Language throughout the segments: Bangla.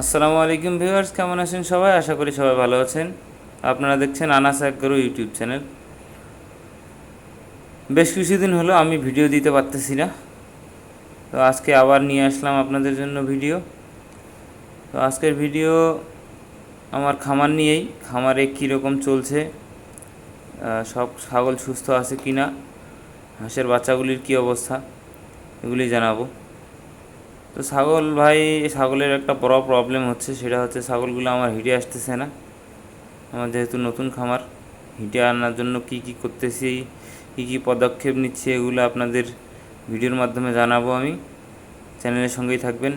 আসসালামু আলাইকুম ভিউয়ার্স, কেমন আছেন সবাই? আশা করি সবাই ভালো আছেন। আপনারা দেখছেন আনাস একগরু ইউটিউব চ্যানেল। বেশ কিছুদিন হলো আমি ভিডিও দিতে পারতেছি না। তো আজকে আবার নিয়ে আসলাম আপনাদের জন্য ভিডিও। তো আজকের ভিডিও আমার খামার নিয়েই, খামারে কীরকম চলছে সব ছাগল সুস্থ আছে কি না হাঁসের বাচ্চাগুলির কী অবস্থা, এগুলি জানাব। তো ছাগল ভাই, ছাগলের একটা বড় প্রবলেম হচ্ছে, সেটা হচ্ছে ছাগলগুলো আমার হিটে আসতেছে না। আমার যেহেতু নতুন খামার, হিটে আনার জন্য কি কি করতেছি, কি কি পদক্ষেপ নিচ্ছি, এগুলো আপনাদের ভিডিওর মাধ্যমে জানাব আমি। চ্যানেলের সঙ্গেই থাকবেন।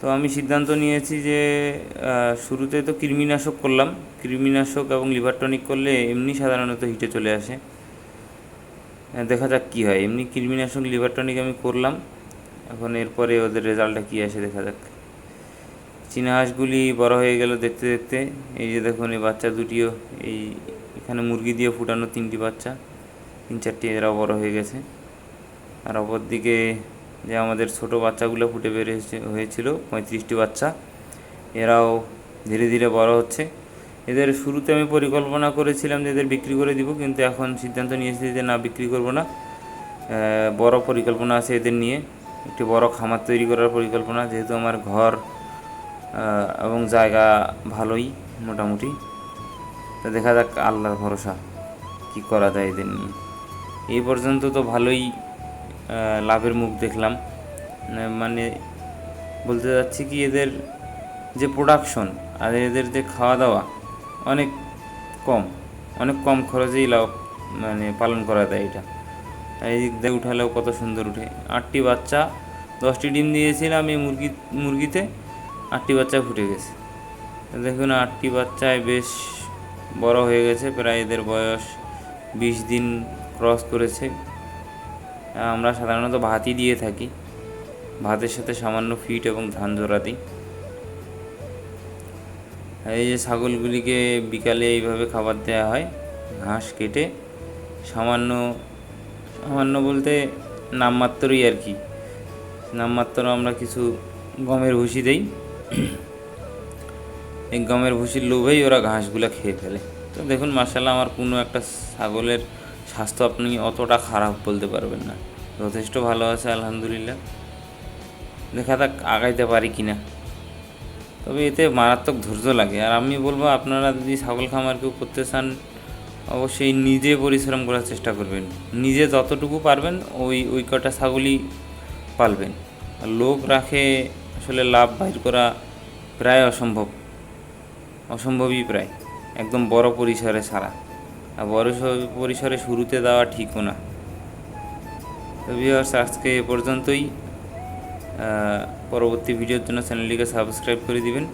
তো আমি সিদ্ধান্ত নিয়েছি যে শুরুতে তো কৃমিনাশক করলাম। কৃমিনাশক এবং লিভার টনিক করলে এমনি সাধারণত হিটে চলে আসে। দেখা যাক কী হয়। এমনি কৃমিনাশক, লিভার টনিক আমি করলাম। এখন এরপরে ওদের রেজাল্টটা কী আসে দেখা যাক। চীনা হাঁসগুলি বড় হয়ে গেল দেখতে দেখতে। এই যে দেখুন, এই বাচ্চা দুটিও, এই এখানে মুরগি দিয়ে ফুটানো তিনটি বাচ্চা, তিন চারটি এরাও বড় হয়ে গেছে। আর অপর দিকে যে আমাদের ছোট বাচ্চাগুলো ফুটে বের হয়েছে, হয়েছিল, পঁয়ত্রিশটি বাচ্চা, এরাও ধীরে ধীরে বড় হচ্ছে। এদের শুরুতে আমি পরিকল্পনা করেছিলাম যে এদের বিক্রি করে দিব, কিন্তু এখন সিদ্ধান্ত নিয়েছি যে না, বিক্রি করব না। বড় পরিকল্পনা আছে এদের নিয়ে। একটি বড় খামার তৈরি করার পরিকল্পনা, যেহেতু আমার ঘর এবং জায়গা ভালোই মোটামুটি, তো দেখা যাক আল্লাহর ভরসা কি করা যায় এদের নিয়ে। এই পর্যন্ত তো ভালোই লাভের মুখ দেখলাম। মানে বলতে যাচ্ছি কি, এদের যে প্রোডাকশন আর এদের যে খাওয়া দাওয়া অনেক কম অনেক কম খরচেই লাভ মানে পালন করা যায় এটা। এই দিক দিয়ে উঠালেও কত সুন্দর উঠে। আটটি বাচ্চা, দশটি ডিম দিয়েছিলাম এই মুরগি, মুরগিতে, আটটি বাচ্চা ফুটে গেছে। দেখুন, আটটি বাচ্চায় বেশ বড় হয়ে গেছে, প্রায় এদের বয়স বিশ দিন ক্রস করেছে। আমরা সাধারণত ভাতই দিয়ে থাকি, ভাতের সাথে সামান্য ফিট এবং ধান জোড়া দিই। এই যে ছাগলগুলিকে বিকালে এইভাবে খাবার দেওয়া হয়, ঘাস কেটে সামান্য সামান্য বলতে নামমাত্রই আর কি। নামমাত্র আমরা কিছু গমের ভুসি দেই। এই গমের ভুসির লোভেই ওরা ঘাসগুলো খেয়ে ফেলে। তো দেখুন মার্শাল্লাহ আমার কোনো একটা ছাগলের স্বাস্থ্য আপনি অতটা খারাপ বলতে পারবেন না। যথেষ্ট ভালো আছে, আলহামদুলিল্লাহ। দেখা যাক, আগাইতে পারি কি না তবে এতে মারাত্মক ধৈর্য লাগে। আর আমি বলব, আপনারা যদি ছাগল খামার কেউ করতে চান অবশ্যই নিজে পরিশ্রম করার চেষ্টা করবেন। নিজে যতটুকু পারবেন ওই ওই কটা ছাগলই পালবেন। লোক রাখে আসলে লাভ বাইর করা প্রায় অসম্ভব। অসম্ভবই প্রায়। একদম বড় পরিসরে ছাড়া আর বড় পরিসরে শুরুতে দেওয়া ঠিকও না। তো ভিউয়ার্স আজকে এ পর্যন্তই। পরবর্তী ভিডিওর জন্য চ্যানেলটিকে সাবস্ক্রাইব করে দিবেন।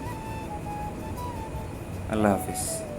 আল্লাহ হাফিজ।